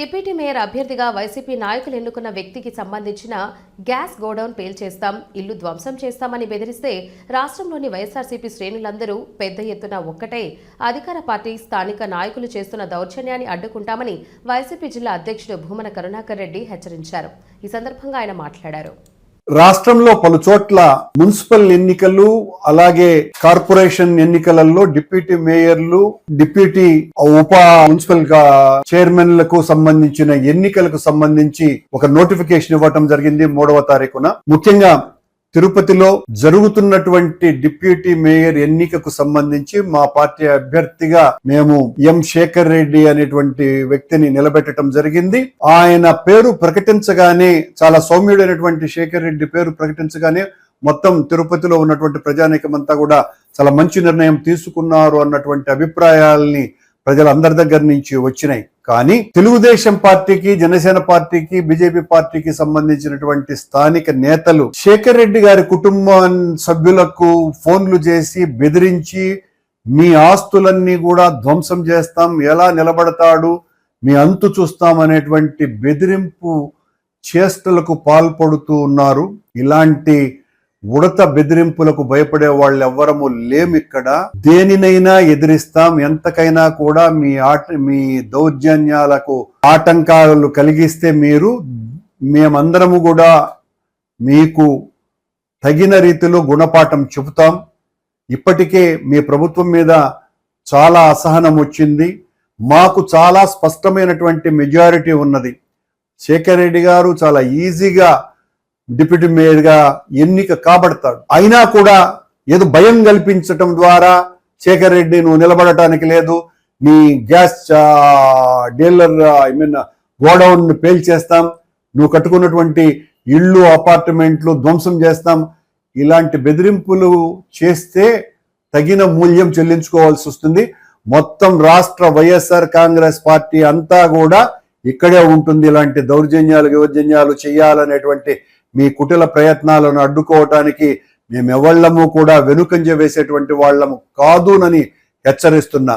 Deputy mayor అభ్యర్థిగా YCP నాయకులు ఎన్నుకున్న వ్యక్తికి సంబంధించిన గ్యాస్ గోడౌన్ పేల్చేస్తాం ఇల్లు ధ్వంసం చేస్తామని బెదిరిస్తే రాష్ట్రంలోని వైఎస్ఆర్సీపీ శ్రేణులందరూ పెద్ద ఎత్తున ఒక్కటే. అధికార పార్టీ స్థానిక నాయకులు చేస్తున్న దౌర్జన్యాన్ని అడ్డుకుంటామని వైసీపీ జిల్లా అధ్యక్షుడు భూమన కరుణాకర్ రెడ్డి హెచ్చరించారు. ఈ సందర్భంగా ఆయన మాట్లాడారు. రాష్ట్రంలో పలు చోట్ల మున్సిపల్ ఎన్నికలు అలాగే కార్పొరేషన్ ఎన్నికలలో డిప్యూటీ మేయర్లు డిప్యూటీ ఉప మున్సిపల్ చైర్మన్లకు సంబంధించిన ఎన్నికలకు సంబంధించి ఒక నోటిఫికేషన్ ఇవ్వటం జరిగింది మూడవ తారీఖున. ముఖ్యంగా తిరుపతిలో జరుగుతున్నటువంటి డిప్యూటీ మేయర్ ఎన్నికకు సంబంధించి మా పార్టీ అభ్యర్థిగా మేము ఎం శేఖర్ రెడ్డి అనేటువంటి వ్యక్తిని నిలబెట్టడం జరిగింది. ఆయన పేరు ప్రకటించగానే చాలా సౌమ్యుడైనటువంటి శేఖర్ రెడ్డి పేరు ప్రకటించగానే మొత్తం తిరుపతిలో ఉన్నటువంటి ప్రజానీకమంతా కూడా చాలా మంచి నిర్ణయం తీసుకున్నారు అన్నటువంటి అభిప్రాయాల్ని ప్రజలందరి దగ్గర నుంచి వచ్చినాయి. కానీ తెలుగుదేశం పార్టీకి జనసేన పార్టీకి బీజేపీ పార్టీకి సంబంధించినటువంటి స్థానిక నేతలు శేఖర్ రెడ్డి గారి కుటుంబ సభ్యులకు ఫోన్లు చేసి బెదిరించి మీ ఆస్తులన్నీ కూడా ధ్వంసం చేస్తాం ఎలా నిలబడతాడు మీ అంతు చూస్తాం అనేటువంటి బెదిరింపు చేష్టలకు పాల్పడుతూ ఉన్నారు. ఇలాంటి ఉడత బెదిరింపులకు భయపడే వాళ్ళు ఎవ్వరము లేమిక్కడ. దేనినైనా ఎదిరిస్తాం ఎంతకైనా కూడా మీ ఆట మీ దౌర్జన్యాలకు ఆటంకాలు కలిగిస్తే మీరు మేమందరము కూడా మీకు తగిన రీతిలో గుణపాఠం చెబుతాం. ఇప్పటికే మీ ప్రభుత్వం మీద చాలా అసహనం వచ్చింది. మాకు చాలా స్పష్టమైనటువంటి మెజారిటీ ఉన్నది. శేఖర్ రెడ్డి గారు చాలా ఈజీగా డిప్యూటీ మేయర్గా ఎన్నిక కాబడతాడు. అయినా కూడా ఏదో భయం కల్పించటం ద్వారా శేఖర్ రెడ్డి నువ్వు నిలబడటానికి లేదు నీ gas dealer I mean godown పేల్చేస్తాం నువ్వు కట్టుకున్నటువంటి ఇళ్ళు అపార్ట్మెంట్లు ధ్వంసం చేస్తాం ఇలాంటి బెదిరింపులు చేస్తే తగిన మూల్యం చెల్లించుకోవాల్సి వస్తుంది. మొత్తం రాష్ట్ర వైఎస్ఆర్ కాంగ్రెస్ పార్టీ అంతా కూడా ఇక్కడే ఉంటుంది. ఇలాంటి దౌర్జన్యాలు వివర్జన్యాలు చేయాలనేటువంటి మీ కుటిల ప్రయత్నాలను అడ్డుకోవటానికి మేమెవళ్ళము కూడా వెనుకంజ వేసేటువంటి వాళ్ళము కాదునని హెచ్చరిస్తున్నా.